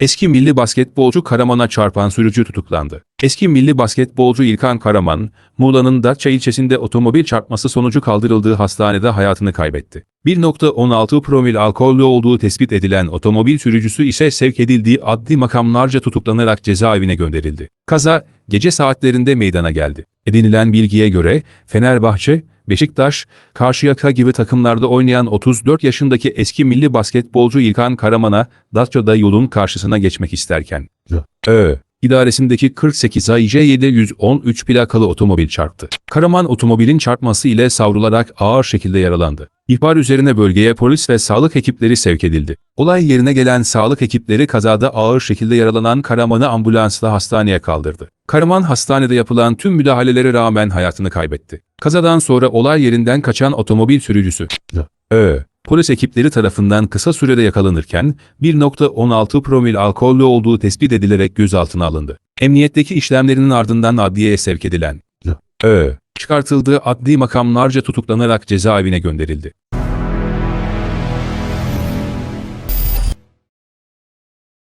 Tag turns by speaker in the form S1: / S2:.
S1: Eski milli basketbolcu Karaman'a çarpan sürücü tutuklandı. Eski milli basketbolcu İlkan Karaman, Muğla'nın Datça ilçesinde otomobil çarpması sonucu kaldırıldığı hastanede hayatını kaybetti. 1.16 promil alkollü olduğu tespit edilen otomobil sürücüsü ise sevk edildiği adli makamlarca tutuklanarak cezaevine gönderildi. Kaza, gece saatlerinde meydana geldi. Edinilen bilgiye göre Fenerbahçe, Beşiktaş, Karşıyaka gibi takımlarda oynayan 34 yaşındaki eski milli basketbolcu İlkan Karaman'a Datça'da yolun karşısına geçmek isterken. Ö idaresindeki 48 AIC 713 plakalı otomobil çarptı. Karaman otomobilin çarpması ile savrularak ağır şekilde yaralandı. İhbar üzerine bölgeye polis ve sağlık ekipleri sevk edildi. Olay yerine gelen sağlık ekipleri kazada ağır şekilde yaralanan Karaman'ı ambulansla hastaneye kaldırdı. Karaman hastanede yapılan tüm müdahalelere rağmen hayatını kaybetti. Kazadan sonra olay yerinden kaçan otomobil sürücüsü Ö. Polis ekipleri tarafından kısa sürede yakalanırken 1.16 promil alkollü olduğu tespit edilerek gözaltına alındı. Emniyetteki işlemlerinin ardından adliyeye sevk edilen Ö. Çıkartıldığı adli makamlarca tutuklanarak cezaevine gönderildi.